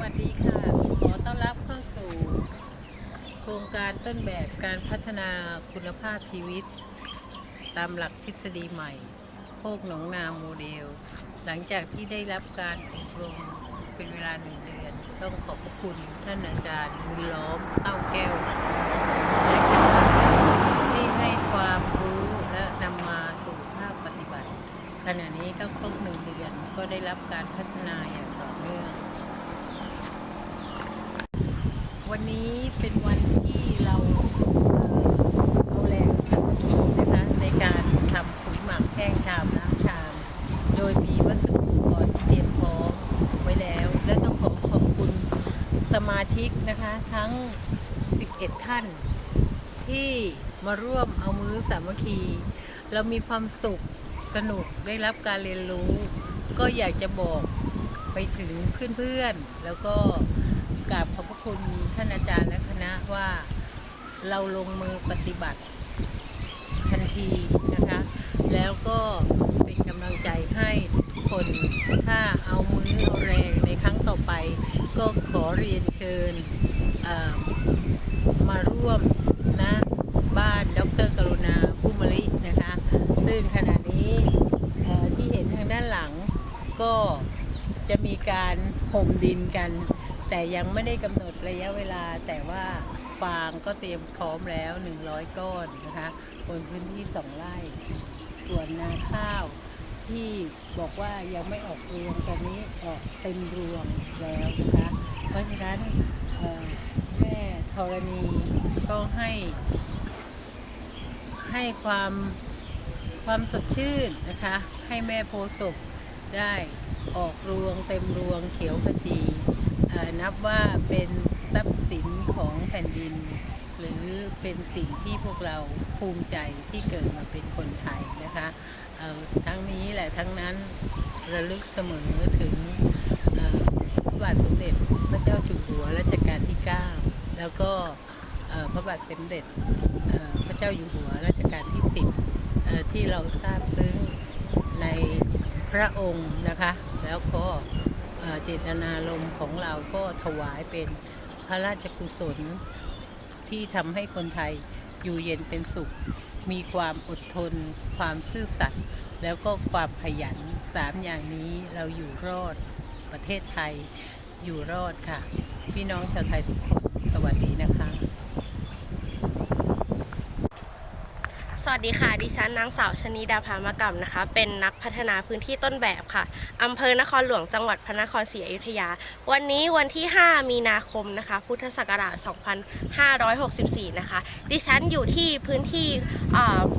วัสดีค่ะ ขอต้อนรับเข้าสู่ โครงการต้นแบบการพัฒนาคุณภาพชีวิต ตามหลักทฤษฎีใหม่ โคกหนองนาโมเดล หลังจากที่ได้รับการอบรมเป็นเวลาหนึ่งเดือน ต้องขอบพระคุณท่านอาจารย์บุญล้อมเต้าแก้วและคณะที่ให้ความรู้และนำมาสู่ภาคปฏิบัติขณะนี้ก็ครบหนึ่งเดือนก็ได้รับการพัฒนาอย่างต่อเนื่อง วันนี้เป็นวันที่เราเอาแรงสามัคคีนะคะในการทำปุ๋ยหมักแห้งชามน้ำชาม โดยมีวัสดุอุปกรณ์ที่เตรียมพร้อมไว้แล้ว และต้องขอขอบคุณสมาชิกนะคะทั้ง 11 ท่าน ที่มาร่วมเอามือสามัคคี เรามีความสุขสนุกได้รับการเรียนรู้ ก็อยากจะบอกไปถึงเพื่อนๆแล้วก็ กราบขอบพระคุณท่านอาจารย์และคณะว่าเราลงมือปฏิบัติทันทีนะคะ แล้วก็เป็นกำลังใจให้ทุกคนถ้าเอามือเอาแรงในครั้งต่อไป ก็ขอเรียนเชิญมาร่วมนะบ้านดรกรุณาผู้มลินะคะ ซึ่งขณะนี้ที่เห็นทางด้านหลังก็จะมีการห่มดินกัน แต่ยังไม่ได้กำหนดระยะเวลา แต่ว่าฟางก็เตรียมพร้อมแล้ว 100 ก้อนนะคะบนพื้นที่สองไร่ ส่วนนาข้าวที่บอกว่ายังไม่ออกรวงตอนนี้ออกเต็มรวงแล้วนะคะเพราะฉะนั้นแม่ธรณีก็ให้ ให้ความความสดชื่นนะคะ ให้แม่โพธิ์ศพได้ออกรวงเต็มรวงเขียวขจี นับว่าเป็นทรัพย์สินของแผ่นดิน หรือเป็นสิ่งที่พวกเราภูมิใจที่เกิดมาเป็นคนไทยนะคะทั้งนี้แหละทั้งนั้นระลึกเสมอถึงเอ่อพระบาทสมเด็จพระเจ้าอยู่หัวรัชกาลที่ 9 แล้วก็พระบาทสมเด็จพระเจ้าอยู่หัวรัชกาลที่ 10 ที่เราทราบซึ้งในพระองค์นะคะ แล้วก็ เจตนารมณ์ของเราก็ถวายเป็นพระราชกุศล ที่ทำให้คนไทยอยู่เย็นเป็นสุข มีความอดทน ความซื่อสัตย์แล้วก็ความขยันสามอย่างนี้เราอยู่รอดประเทศไทยอยู่รอดค่ะ พี่น้องชาวไทยทุกคนสวัสดีนะคะ ส วัสดีค่ะ ดิฉันนางสาวชนิดาภามกรรมนะคะ เป็นนักพัฒนาพื้นที่ต้นแบบค่ะอำเภอนครหลวงจังหวัดพระนครศรีอยุธยา วันนี้วันที่ 5 มีนาคมนะคะ พุทธศักราช 2564 นะคะ ดิฉันอยู่ที่พื้นที่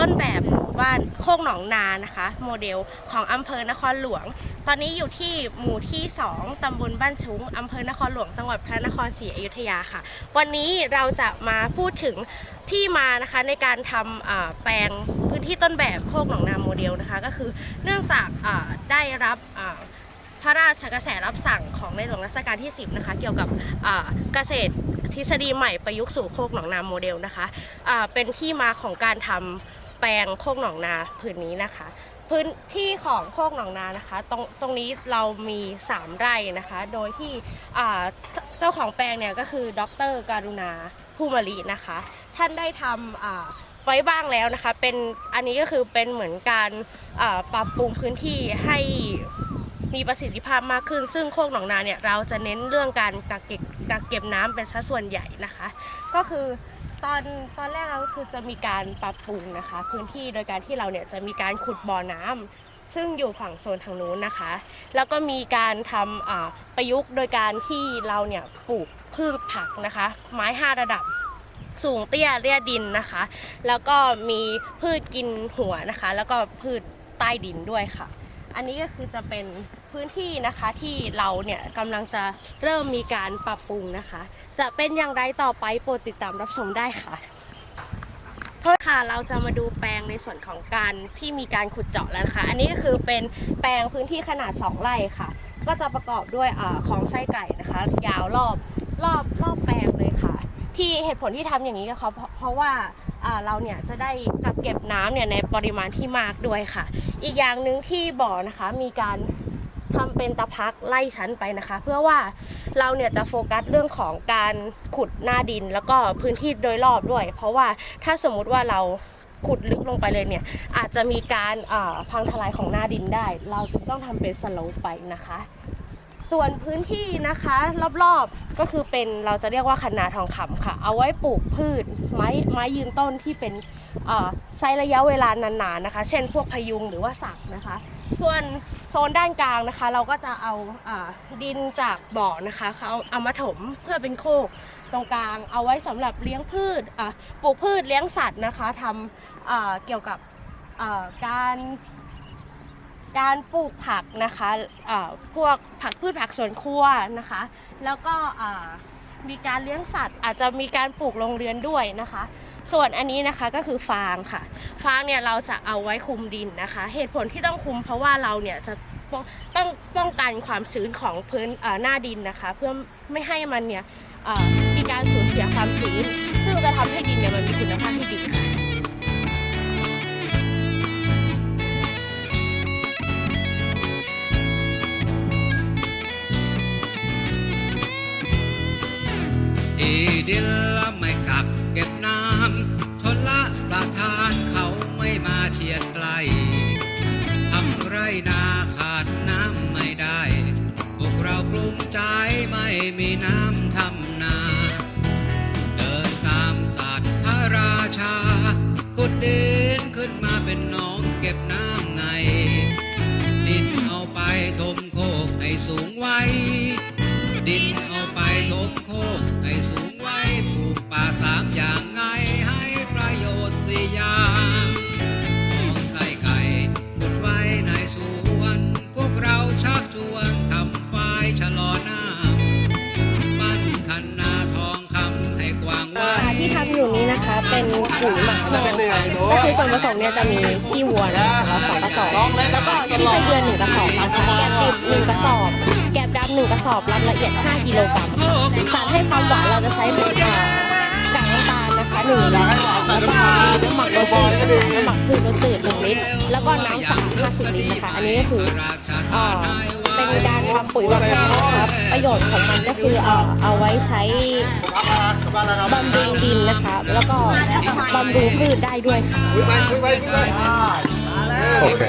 ต้นแบบหมู่บ้านโคกหนองนานะคะ โมเดลของอำเภอนครหลวง ตอนนี้อยู่ที่หมู่ที่ 2ตำบลบ้านชุ้งอำเภอนครหลวงจังหวัดพระนครศรีอยุธยาค่ะ วันนี้เราจะมาพูดถึงที่มานะคะในการทำแปลงพื้นที่ต้นแบบโคกหนองนาโมเดลนะคะ ก็คือเนื่องจากได้รับพระราชกระแสรับสั่งของในหลวงรัชกาลที่ 10 นะคะ เกี่ยวกับเกษตรทฤษฎีใหม่ประยุกต์สู่โคกหนองนาโมเดลนะคะเป็นที่มาของการทำแปลงโคกหนองนาผืนนี้นะคะ พื้นที่ของโคกหนองนานะคะ ตรงตรงนี้เรามี 3 ไร่นะคะ โดยที่อ่าเจ้าของแปลงเนี่ยก็คือดรการุณาผู้มลีนะคะ ท่านได้ทำอ่าไว้บ้างแล้วนะคะ เป็นอันนี้ก็คือเป็นเหมือนการปรับปรุงพื้นที่ให้มีประสิทธิภาพมากขึ้น ซึ่งโคกหนองนาเนี่ยเราจะเน้นเรื่องการกักเก็บ กักเก็บน้ำเป็นสัดส่วนใหญ่นะคะ ก็คือตอนตอนแรกเราก็คือจะมีการปรับปรุงนะคะ พื้นที่โดยการที่เราเนี่ยจะมีการขุดบ่อน้ำซึ่งอยู่ฝั่งโซนทางนู้นนะคะ แล้วก็มีการทำประยุกต์โดยการที่เราเนี่ยปลูกพืชผักนะคะ ไม้ห้าระดับสูงเตี้ยเรียดินนะคะ แล้วก็มีพืชกินหัวนะคะ แล้วก็พืชใต้ดินด้วยค่ะ อันนี้ก็คือจะเป็นพื้นที่นะคะที่เราเนี่ยกำลังจะเริ่มมีการปรับปรุงนะคะ จะเป็นอย่างไรต่อไปโปรดติดตามรับชมได้ค่ะโทษค่ะเราจะมาดูแปลงในส่วนของการที่มีการขุดเจาะแล้วนะคะ อันนี้ก็คือเป็นแปลงพื้นที่ขนาด 2 ไร่ค่ะ ก็จะประกอบด้วยอของไส้ไก่นะคะ ยาวรอบรอบรอบแปลงเลยค่ะ ที่เหตุผลที่ทำอย่างนี้ก็เพราะเพราะว่า เราเนี่ยจะได้กักเก็บน้ำเนี่ยในปริมาณที่มากด้วยค่ะ อีกอย่างหนึ่งที่บ่อนะคะมีการทำเป็นตะพักไล่ชั้นไปนะคะ เพื่อว่าเราเนี่ยจะโฟกัสเรื่องของการขุดหน้าดิน แล้วก็พื้นที่โดยรอบด้วย เพราะว่าถ้าสมมุติว่าเราขุดลึกลงไปเลยเนี่ย อาจจะมีการพังทลายของหน้าดินได้ เราจึงต้องทำเป็นสโลปไปนะคะ ส่วนพื้นที่นะคะรอบๆก็คือเป็นเราจะเรียกว่าคันนาทองคำค่ะ เอาไว้ปลูกพืชไม้ไม้ยืนต้นที่เป็นเอ่อใช้ระยะเวลานานๆนะคะ เช่น พวกพยุงหรือว่าสักนะคะ ส่วนโซนด้านกลางนะคะ เราก็จะเอาอดินจากบ่อนะคะเขาเอามาถมเพื่อเป็นโคกตรงกลางเอาไว้สำหรับเลี้ยงพืชปลูกพืชเลี้ยงสัตว์นะคะทำอ่าเกี่ยวกับอ่าการ การปลูกผักนะคะพวกผักพืชผักสวนครัวนะคะ แล้วก็มีการเลี้ยงสัตว์ อาจจะมีการปลูกโรงเรือนด้วยนะคะ ส่วนอันนี้นะคะก็คือฟางค่ะ ฟางเนี่ยเราจะเอาไว้คุมดินนะคะ เหตุผลที่ต้องคุมเพราะว่าเราเนี่ยจะป้องต้องป้องกันความชื้นของพื้นหน้าดินนะคะ เพื่อไม่ให้มันเนี่ยมีการสูญเสียความชื้น ซึ่งจะทำให้ดินเนี่ยมันมีคุณภาพที่ดีค่ะ อีดินละไม่กักเก็บน้ำชนละประทานเขาไม่มาเชียดไกลทำไรนาขาดน้ำไม่ได้ พวกเรากลุ้มใจไม่มีน้ำทำนา เดินตามศาสตร์พระราชาขุดดินขึ้นมาเป็นหนองเก็บน้ำไงดินเอาไปทมโคกให้สูงไว้ ก็คือส่วนผสมเนี่ยจะมีขี้วัวนะคะสองกระสอบแล้วก็ขี้ไส้เดือนหนึ่งกระสอบนะคะแกบดิบหนึ่งกระสอบ แกบดำหนึ่งกระสอบรับละเอียด 5 กิโลกรัมสารให้ความหวานเราจะใช้เป็นอ่ากาก นะคะหนึ่งรแล้วก็น้ำหมักรสจืดนะคะน้ำหมักพืชรสจืดหนึ่งลิตรแล้วก็น้ำสะอาด50ลิตรนะคะอันนี้ก็คืออ่าเป็นการทำปุ๋ยหมักแห้งนะคะประโยชน์ของมันก็คือเอาเอาไว้ใช้บำรุงดินนะคะ แล้วก็บำรุงพืชได้ด้วยค่ะ โอเค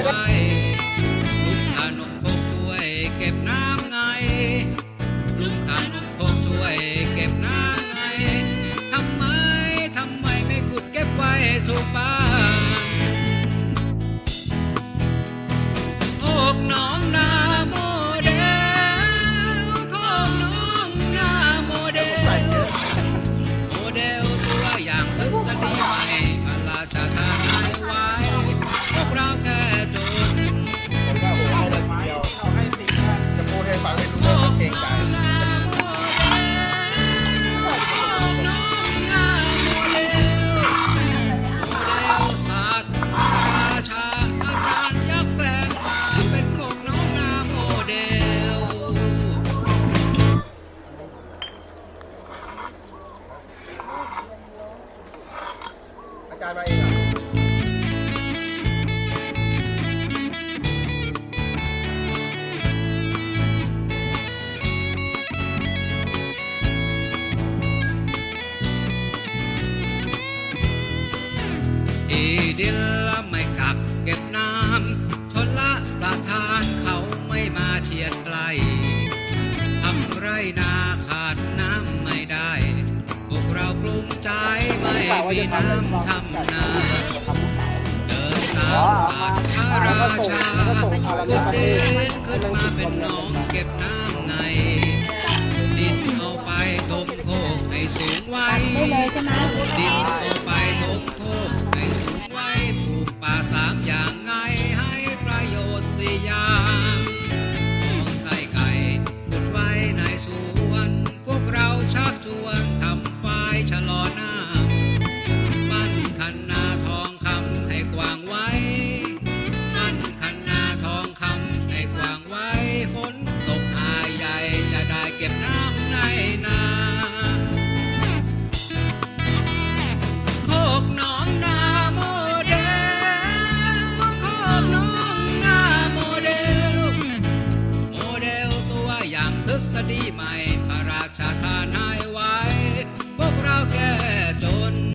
อีดินละไม่กักเก็บน้ำชนละประทานเขาไม่มาเชียดไกลทำไรนาขาดน้ำไม่ได้ พวกเรากลุ้มใจไม่มีน้ำทำนาเดินตามศาสตร์พระราชาขุดดินขึ้นมาเป็นหนองเก็บน้ำไงดินเอาไปทมโคกให้สูงไว้ดินเอาไป